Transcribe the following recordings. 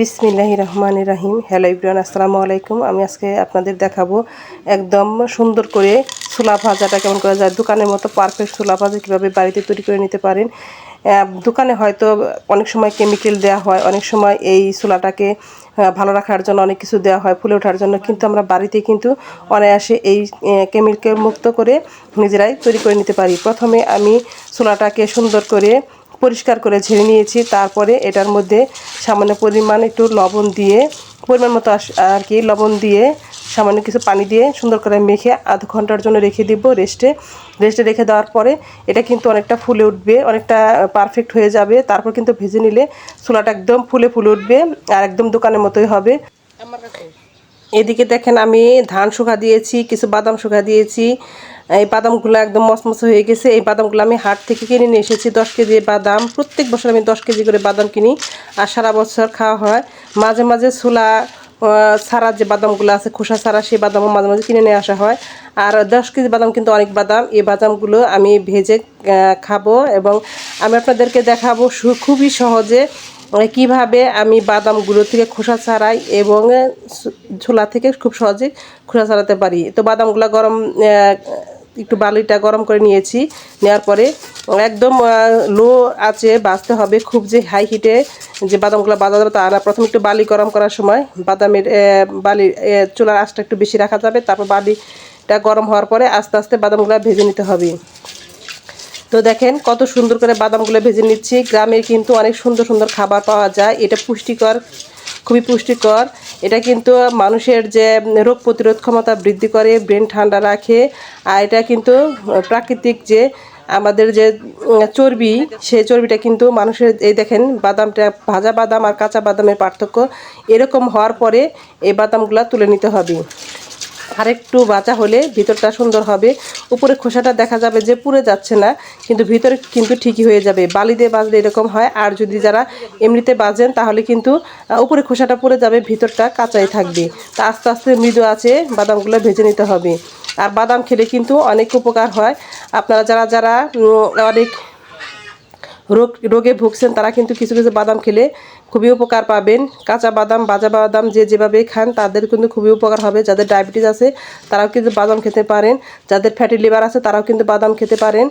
বিসমিল্লাহ রহমান রাহিম। হ্যালো ইব্রান আসসালামু আলাইকুম। আমি আজকে আপনাদের দেখাবো একদম সুন্দর করে ছোলা ভাজাটা কেমন করা যায়। দোকানের মতো পারফেক্ট ছোলা ভাজা কীভাবে বাড়িতে তৈরি করে নিতে পারেন। দোকানে হয়তো অনেক সময় কেমিক্যাল দেওয়া হয়, অনেক সময় এই ছোলাটাকে ভালো রাখার জন্য অনেক কিছু দেওয়া হয়, ফুলে ওঠার জন্য। কিন্তু আমরা বাড়িতে কিন্তু অনায়াসে এই কেমিক্যাল মুক্ত করে নিজেরাই তৈরি করে নিতে পারি। প্রথমে আমি ছোলাটাকে সুন্দর করে পরিষ্কার করে ঝেড়ে নিয়েছি। তারপরে এটার মধ্যে সামান্য পরিমাণ একটু লবণ দিয়ে, পরিমাণ মতো আর কি, লবণ দিয়ে সামান্য কিছু পানি দিয়ে সুন্দর করে মেখে আধ ঘণ্টার জন্য রেখে দিব রেস্টে। রেস্টে রেখে দেওয়ার পরে এটা কিন্তু অনেকটা ফুলে উঠবে, অনেকটা পারফেক্ট হয়ে যাবে। তারপর কিন্তু ভেজে নিলে ছোলাটা একদম ফুলে ফুলে উঠবে। আর একদম দোকানের মতোই হবে। এদিকে দেখেন আমি ধান শুকা দিয়েছি কিছু বাদাম শুকা দিয়েছি। এই বাদামগুলো একদম মসমস হয়ে গেছে। এই বাদামগুলো আমি হাট থেকে কিনে নিয়ে এসেছি দশ কেজি বাদাম। প্রত্যেক বছর আমি দশ কেজি করে বাদাম কিনি আর সারা বছর খাওয়া হয়। মাঝে মাঝে ছোলা ছাড়া যে বাদামগুলো আছে খোসা ছাড়া সেই বাদামও মাঝে মাঝে কিনে নিয়ে আসা হয়। আর দশ কেজি বাদাম কিন্তু অনেক বাদাম। এই বাদামগুলো আমি ভেজে খাব এবং আমি আপনাদেরকে দেখাবো খুবই সহজে কীভাবে আমি বাদামগুলো থেকে খোসা ছাড়াই এবং ছোলা থেকে খুব সহজে খোসা ছাড়াতে পারি। তো বাদামগুলো গরম একটু বালিটা গরম করে নিয়েছি, নেওয়ার পরে একদম লো আছে বাজতে হবে খুব যে হাই হিটে যে বাদামগুলো বাজা যাবে তা প্রথমে একটু বালি গরম করার সময় বাদামের বালি চুলার আঁচটা একটু বেশি রাখা যাবে। তারপর বালিটা গরম হওয়ার পরে আস্তে আস্তে বাদামগুলো ভেজে নিতে হবে। তো দেখেন কত সুন্দর করে বাদামগুলো ভেজে নিচ্ছি। গ্রামের কিন্তু অনেক সুন্দর সুন্দর খাবার পাওয়া যায়। এটা পুষ্টিকর, খুবই পুষ্টিকর। এটা কিন্তু মানুষের যে রোগ প্রতিরোধ ক্ষমতা বৃদ্ধি করে, ব্রেন ঠান্ডা রাখে। আর এটা কিন্তু প্রাকৃতিক যে আমাদের যে চর্বি, সেই চর্বিটা কিন্তু মানুষের এই দেখেন বাদামটা, ভাজা বাদাম আর কাঁচা বাদামের পার্থক্য এরকম হওয়ার পরে এই বাদামগুলো তুলে নিতে হবে। আরেকটু বাঁচা হলে ভিতরটা সুন্দর হবে। উপরে খোসাটা দেখা যাবে যে পুড়ে যাচ্ছে না, কিন্তু ভিতরে কিন্তু ঠিকই হয়ে যাবে। বালি দিয়ে বাজলে এরকম হয়, আর যদি যারা এমনিতে বাজেন তাহলে কিন্তু উপরে খোসাটা পুড়ে যাবে, ভিতরটা কাঁচাই থাকবে। তা আস্তে আস্তে মৃদু আছে, বাদামগুলো ভেজে নিতে হবে। আর বাদাম খেলে কিন্তু অনেক উপকার হয়। আপনারা যারা যারা অনেক রোগ, রোগে ভুগছেন, তারা কিন্তু কিছু কিছু বাদাম খেলে খুবই উপকার পাবেন। কাঁচা বাদাম, বাজা বাদাম যে যেভাবে খান, তাদের কিন্তু খুবই উপকার হবে। যাদের ডায়াবেটিস আছে, তারাও কিন্তু বাদাম খেতে পারেন। যাদের ফ্যাটি লিভার আছে, তারাও কিন্তু বাদাম খেতে পারেন।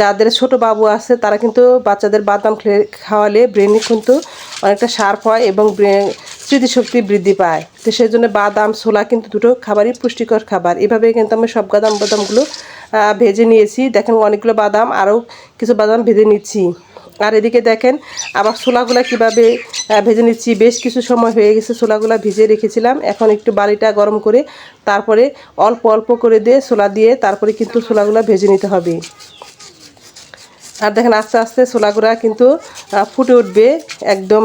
যাদের ছোট বাবু আছে, তারা কিন্তু বাচ্চাদের বাদাম খাওয়ালে ব্রেনে কিন্তু অনেকটা শার্প হয় এবং স্মৃতিশক্তি বৃদ্ধি পায়। তো সেই জন্য বাদাম, ছোলা কিন্তু দুটো খাবারই পুষ্টিকর খাবার। এভাবে কিন্তু আমি সব বাদাম বাদামগুলো ভেজে নিয়েছি। দেখেন অনেকগুলো বাদাম, আরও কিছু বাদাম ভেজে নিচ্ছি। আর এদিকে দেখেন আবার ছোলাগুলা কীভাবে ভেজে নিচ্ছি। বেশ কিছু সময় হয়ে গেছে ছোলাগুলা ভিজে রেখেছিলাম। এখন একটু বালিটা গরম করে তারপরে অল্প অল্প করে দিয়ে ছোলা দিয়ে তারপরে কিন্তু ছোলাগুলা ভেজে নিতে হবে। আর দেখেন আস্তে আস্তে ছোলাগুড়া কিন্তু ফুটে উঠবে। একদম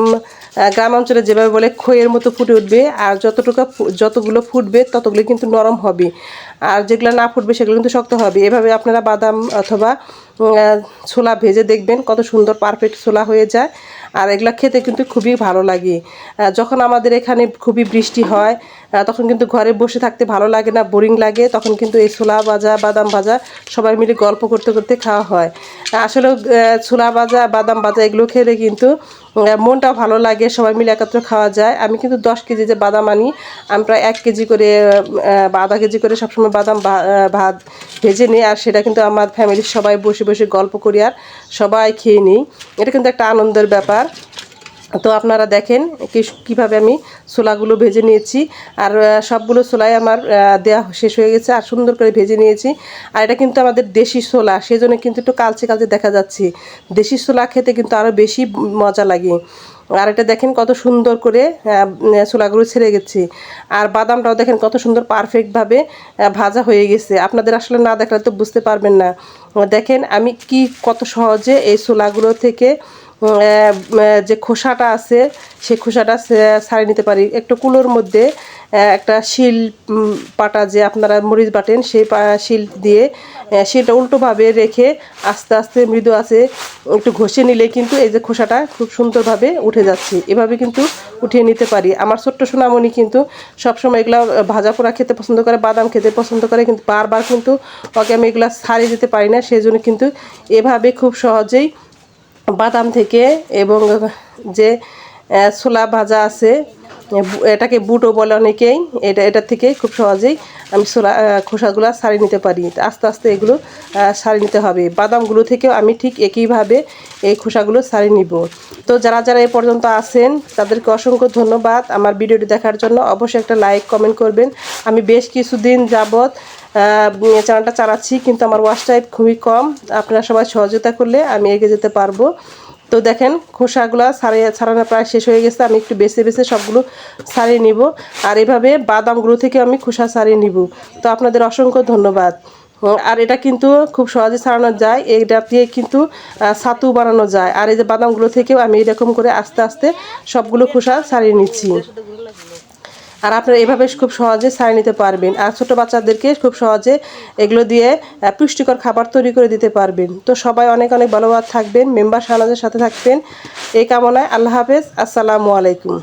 গ্রাম অঞ্চলে যেভাবে বলে খইয়ের মতো ফুটে উঠবে, আর যতটুকু যতগুলো ফুটবে ততগুলো কিন্তু নরম হবে। আর যেগুলো না ফুটবে সেগুলো কিন্তু শক্ত হবে। এভাবে আপনারা বাদাম অথবা ছোলা ভেজে দেখবেন কত সুন্দর পারফেক্ট ছোলা হয়ে যায়। আর এগুলা খেতে কিন্তু খুবই ভালো লাগে। যখন আমাদের এখানে খুবই বৃষ্টি হয় তখন কিন্তু ঘরে বসে থাকতে ভালো লাগে না বোরিং লাগে। তখন কিন্তু এই ছোলা ভাজা বাদাম ভাজা সবাই মিলে গল্প করতে করতে খাওয়া হয়। আসলে ছোলা ভাজা বাদাম ভাজা এগুলো খেলে কিন্তু আহ, মনটাও ভালো লাগে সবাই মিলে একত্র খাওয়া যায়। আমি কিন্তু দশ কেজি যে বাদাম আনি আমি প্রায় এক কেজি করে বা আধা কেজি করে সবসময় বাদাম ভাত ভেজে নিই। আর সেটা কিন্তু আমার ফ্যামিলির সবাই বসে বসে গল্প করি আর সবাই খেয়ে নিই। এটা কিন্তু একটা আনন্দের ব্যাপার। তো আপনারা দেখেন কীভাবে আমি ছোলাগুলো ভেজে নিয়েছি। আর সবগুলো ছোলাই আমার দেয়া শেষ হয়ে গেছে আর সুন্দর করে ভেজে নিয়েছি। আর এটা কিন্তু আমাদের দেশি ছোলা সেই জন্য কিন্তু একটু কালচে কালচে দেখা যাচ্ছে। দেশি ছোলা খেতে কিন্তু আরও বেশি মজা লাগে। আর এটা দেখেন কত সুন্দর করে ছোলাগুলো ছেড়ে গেছে। আর বাদামটাও দেখেন কত সুন্দর পারফেক্টভাবে ভাজা হয়ে গেছে। আপনাদের আসলে না দেখলে তো বুঝতে পারবেন না। দেখেন আমি কি কত সহজে এই ছোলাগুলো থেকে যে খোসাটা আছে সেই খোসাটা ছাড়িয়ে নিতে পারি। একটু কুলোর মধ্যে একটা শিল পাটা যে আপনারা মরিচ বাটেন, সেই শিল দিয়ে শিলটা উল্টোভাবে রেখে আস্তে আস্তে মৃদু আছে, একটু ঘষে নিলে কিন্তু এই যে খোসাটা খুব সুন্দরভাবে উঠে যাচ্ছে। এভাবে কিন্তু উঠিয়ে নিতে পারি। আমার ছোট্ট সোনামণি কিন্তু সবসময় এগুলো ভাজা পোড়া খেতে পছন্দ করে, বাদাম খেতে পছন্দ করে, কিন্তু বারবার কিন্তু ওকে আমি এগুলো ছাড়িয়ে দিতে পারি না। সেই জন্য কিন্তু এভাবে খুব সহজেই বাদাম থেকে এবং যে ছোলা ভাজা আছে, এটাকে বুটও বলে অনেকেই, এটা এটা থেকে খুব সহজেই আমি ছোলা খোসাগুলো সারিয়ে নিতে পারি। আস্তে আস্তে এগুলো সারিয়ে নিতে হবে। বাদামগুলো থেকেও আমি ঠিক একইভাবে এই খোসাগুলো সারিয়ে নিব। তো যারা যারা এ পর্যন্ত আছেন, তাদেরকে অসংখ্য ধন্যবাদ। আমার ভিডিওটি দেখার জন্য অবশ্যই একটা লাইক, কমেন্ট করবেন। আমি বেশ কিছুদিন যাবৎ চ্যানেলটা চালাচ্ছি, কিন্তু আমার ওয়াচ টাইপ খুবই কম। আপনারা সবাই সহযোগিতা করলে আমি এগিয়ে যেতে পারব। তো দেখেন, খোসাগুলো ছাড়িয়ে ছাড়ানো প্রায় শেষ হয়ে গেছে। আমি একটু বেছে বেছে সবগুলো ছাড়িয়ে নিব। আর এভাবে বাদামগুলো থেকে আমি খোসা ছাড়িয়ে নিব। তো আপনাদের অসংখ্য ধন্যবাদ। আর এটা কিন্তু খুব সহজে ছাড়ানো যায়। এটা দিয়ে কিন্তু ছাতু বানানো যায়। আর এই যে বাদামগুলো থেকেও আমি এরকম করে আস্তে আস্তে সবগুলো খোসা ছাড়িয়ে নিচ্ছি। আর আপনারা এভাবে খুব সহজে ছাড়িয়ে নিতে পারবেন। আর ছোটো বাচ্চাদেরকে খুব সহজে এগুলো দিয়ে পুষ্টিকর খাবার তৈরি করে দিতে পারবেন। তো সবাই অনেক অনেক ভালোবাদ থাকবেন। মেম্বার সানাজের সাথে থাকবেন। এই কামনায় আল্লাহ হাফেজ। আসসালামু আলাইকুম।